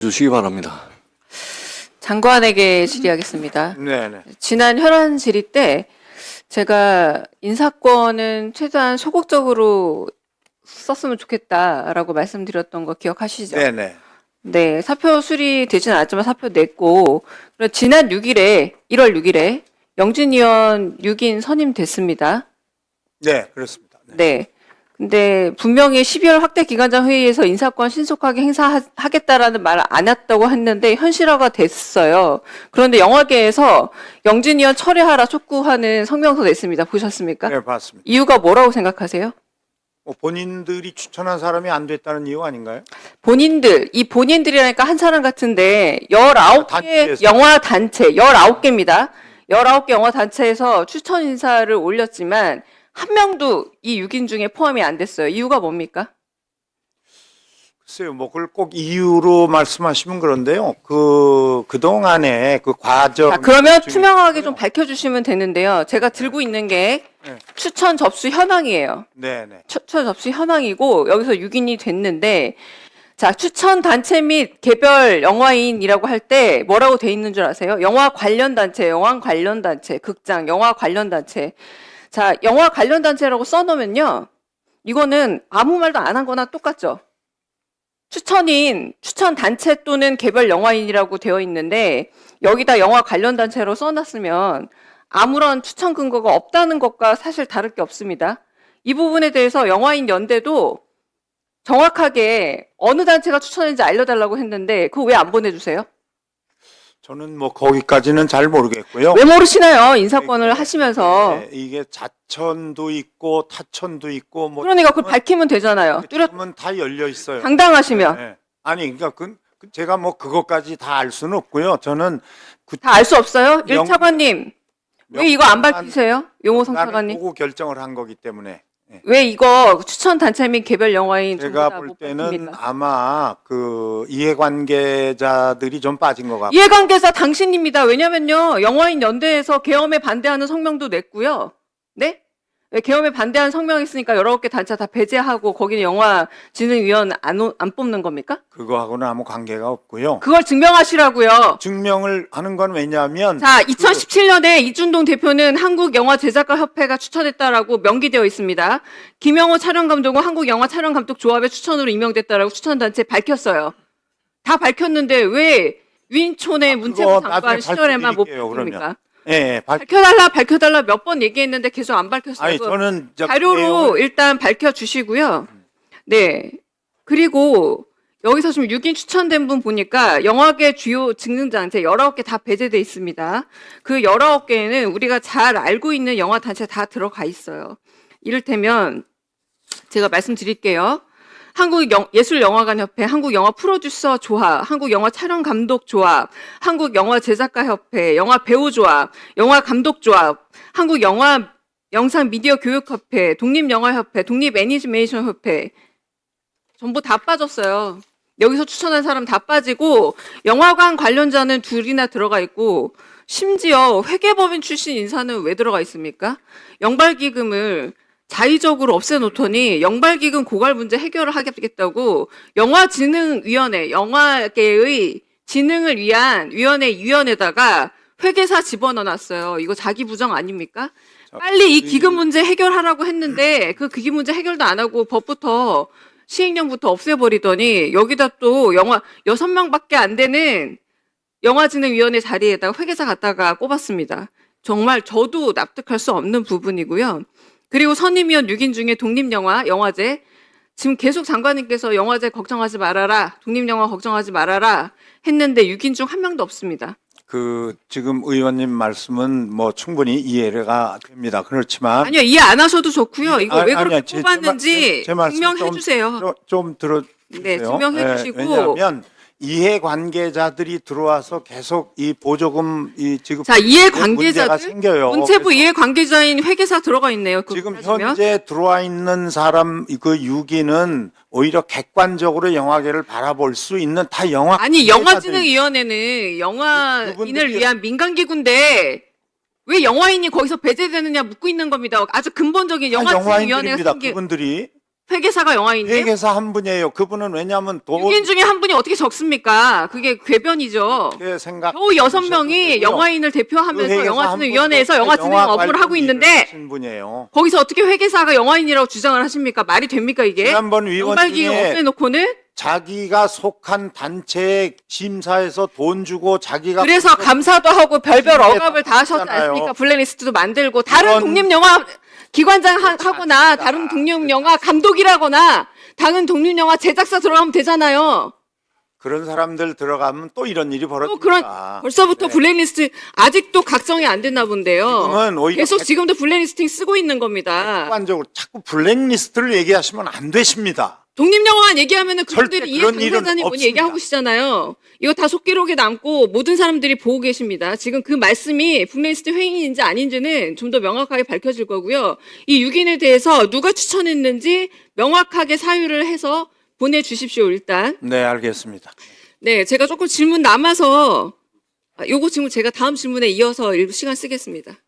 주시기 바랍니다. 장관에게 질의하겠습니다. 네네. 지난 혈안 질의 때 제가 인사권은 최대한 소극적으로 썼으면 좋겠다라고 말씀드렸던 거 기억하시죠? 네네. 네, 사표 수리되진 않았지만 사표 냈고 그리고 지난 6일에 1월 6일에 영진 의원 6인 선임됐습니다. 네, 그렇습니다. 네. 네. 근데 분명히 12월 확대 기관장 회의에서 인사권 신속하게 행사하겠다라는 말을 안 했다고 했는데 현실화가 됐어요. 그런데 영화계에서 영진 의원 철회하라 촉구하는 성명서 냈습니다. 보셨습니까? 네, 봤습니다. 이유가 뭐라고 생각하세요? 뭐 본인들이 추천한 사람이 안 됐다는 이유 아닌가요? 본인들, 이 본인들이라니까 한 사람 같은데 19개 단체에서. 영화 단체, 19개입니다. 19개 영화 단체에서 추천 인사를 올렸지만 한 명도 이 6인 중에 포함이 안 됐어요. 이유가 뭡니까? 글쎄요, 뭐 그걸 꼭 이유로 말씀하시면 그런데요. 그 그동안에 그 과정 자, 그러면 중에 투명하게 좀. 밝혀주시면 되는데요. 제가 들고 있는 게 네. 추천 접수 현황이에요. 네네. 추천 접수 현황이고 여기서 6인이 됐는데 자 추천 단체 및 개별 영화인이라고 할 때 뭐라고 돼 있는 줄 아세요? 영화 관련 단체, 영화 관련 단체, 극장, 영화 관련 단체. 자 영화 관련 단체라고 써놓으면요, 이거는 아무 말도 안 한 거나 똑같죠. 추천인, 추천 단체 또는 개별 영화인이라고 되어 있는데 여기다 영화 관련 단체로 써놨으면 아무런 추천 근거가 없다는 것과 사실 다를 게 없습니다. 이 부분에 대해서 영화인 연대도 정확하게 어느 단체가 추천했는지 알려달라고 했는데 그거 왜 안 보내주세요? 저는 뭐 거기까지는 잘 모르겠고요. 왜 모르시나요? 인사권을 네, 하시면서. 네, 이게 자천도 있고 타천도 있고 뭐 그러니까 그걸 밝히면 되잖아요. 뚜렷 지금은 다 열려 있어요. 당당하시면 네. 아니 그러니까 그, 그 제가 뭐 그것까지 다 알 수는 없고요. 저는 그다알 수 없어요? 일 영- 차관님 왜 이거 안 밝히세요? 용호성 나는 차관님 보고 결정을 한 거기 때문에 왜 이거 추천 단체 및 개별 영화인 전부 제가 다못 볼 때는 밝힙니까? 아마 그 이해관계자들이 좀 빠진 것 같고 이해관계자 당신입니다. 왜냐면요, 영화인 연대에서 계엄에 반대하는 성명도 냈고요. 네? 왜 계엄에 반대하는 성명 있으니까 여러 개 단체 다 배제하고 거기는 영화진흥위원 안, 오- 안 뽑는 겁니까? 그거하고는 아무 관계가 없고요. 그걸 증명하시라고요. 증명을 하는 건 왜냐하면 자, 2017년에 이준동 대표는 한국영화제작가협회가 추천했다라고 명기되어 있습니다. 김영호 촬영감독은 한국영화촬영감독조합의 추천으로 임명됐다라고 추천단체 밝혔어요. 다 밝혔는데 왜 위인촌의 아, 문체부 그거 장관 나중에 시절에만 못 밝혀드릴게요, 밝힙니까? 예, 예, 밝... 밝혀달라 밝혀달라 몇 번 얘기했는데 계속 안 밝혔어요. 아니 그 저는 저 자료로 내용을- 일단 밝혀주시고요. 네. 그리고 여기서 지금 6인 추천된 분 보니까 영화계 주요 증능단체 19개 다 배제돼 있습니다. 그 19개는 우리가 잘 알고 있는 영화 단체 다 들어가 있어요. 이를테면 제가 말씀드릴게요. 한국예술영화관협회, 한국영화 프로듀서 조합, 한국영화 촬영감독 조합, 한국영화 제작가협회, 영화 배우조합, 영화감독조합, 한국영화 영상 미디어 교육협회, 독립영화협회, 독립애니메이션협회 전부 다 빠졌어요. 여기서 추천한 사람 다 빠지고 영화관 관련자는 둘이나 들어가 있고 심지어 회계법인 출신 인사는 왜 들어가 있습니까? 영발기금을 자의적으로 없애놓더니 영발기금 고갈 문제 해결을 하겠다고 영화진흥위원회, 영화계의 진흥을 위한 위원회 위원회다가 회계사 집어넣어놨어요. 이거 자기 부정 아닙니까? 빨리 이 기금 문제 해결하라고 했는데 그 기금 문제 해결도 안 하고 법부터 시행령부터 없애버리더니 여기다 또 영화 여섯 명밖에 안 되는 영화진흥위원회 자리에다가 회계사 갖다가 꼽았습니다. 정말 저도 납득할 수 없는 부분이고요. 그리고 선임위원 6인 중에 독립영화, 영화제 지금 계속 장관님께서 영화제 걱정하지 말아라, 독립영화 걱정하지 말아라 했는데 6인 중 한 명도 없습니다. 그 지금 의원님 말씀은 뭐 충분히 이해가 됩니다. 그렇지만 아니요 이해 안 하셔도 좋고요. 이거 아, 왜 그렇게 아니요, 제- 제 뽑았는지 말- 제 말씀 증명해 좀- 주세요. 좀, 좀 들어 네, 증명해 주시고. 왜냐하면 이해관계자들이 들어와서 계속 이 보조금 이 지금 자 이해 문제가 관계자들 생겨요. 문체부 그래서 이해 관계자인 회계사 들어가 있네요. 그거 지금 따지면. 현재 들어와 있는 사람 그 6위는 오히려 객관적으로 영화계를 바라볼 수 있는 다 영화 아니 영화진흥위원회는 영화인을 그분들이- 위한 민간기구인데 왜 영화인이 거기서 배제되느냐 묻고 있는 겁니다. 아주 근본적인 다 영화진흥위원회가 영화인들입니다. 생기. 그분들이 회계사가 영화인이에요? 회계사 한 분이에요. 그분은 왜냐하면 돈 6인 중에 한 분이 어떻게 적습니까? 그게 궤변이죠. 그 생각 겨우 여섯 명이 영화인을 대표하면서 영화진흥위원회에서 영화 진행 업무를 하고 있는데 하신 분이에요. 거기서 어떻게 회계사가 영화인이라고 주장을 하십니까? 말이 됩니까 이게? 지난번 위원 중에 없애놓고는 자기가 속한 단체 심사에서 돈 주고 자기가 그래서 감사도 하고 별별 억압을 다 하셨지. 않습니까? 블랙리스트도 만들고 다른 독립영화 기관장 하, 하거나 다른 독립 영화 감독이라거나 다른 독립 영화 제작사 들어가면 되잖아요. 그런 사람들 들어가면 또 이런 일이. 그런 벌써부터 네. 블랙리스트 아직도 각성이 안 됐나 본데요. 지금은 오히려 계속 객- 지금도 블랙리스팅 쓰고 있는 겁니다. 객관적으로 자꾸 블랙리스트를 얘기하시면 안 되십니다. 독립영화만 얘기하면은 그분들이 이해 당사자님 없습니다. 얘기하고 계시잖아요. 이거 다 속기록에 남고 모든 사람들이 보고 계십니다. 지금 그 말씀이 블랙리스트 회의인지 아닌지는 좀 더 명확하게 밝혀질 거고요. 이 6인에 대해서 누가 추천했는지 명확하게 사유를 해서 보내주십시오, 일단. 네, 알겠습니다. 네, 제가 조금 질문 남아서, 아, 요거 질문 제가 다음 질문에 이어서 일부 시간 쓰겠습니다.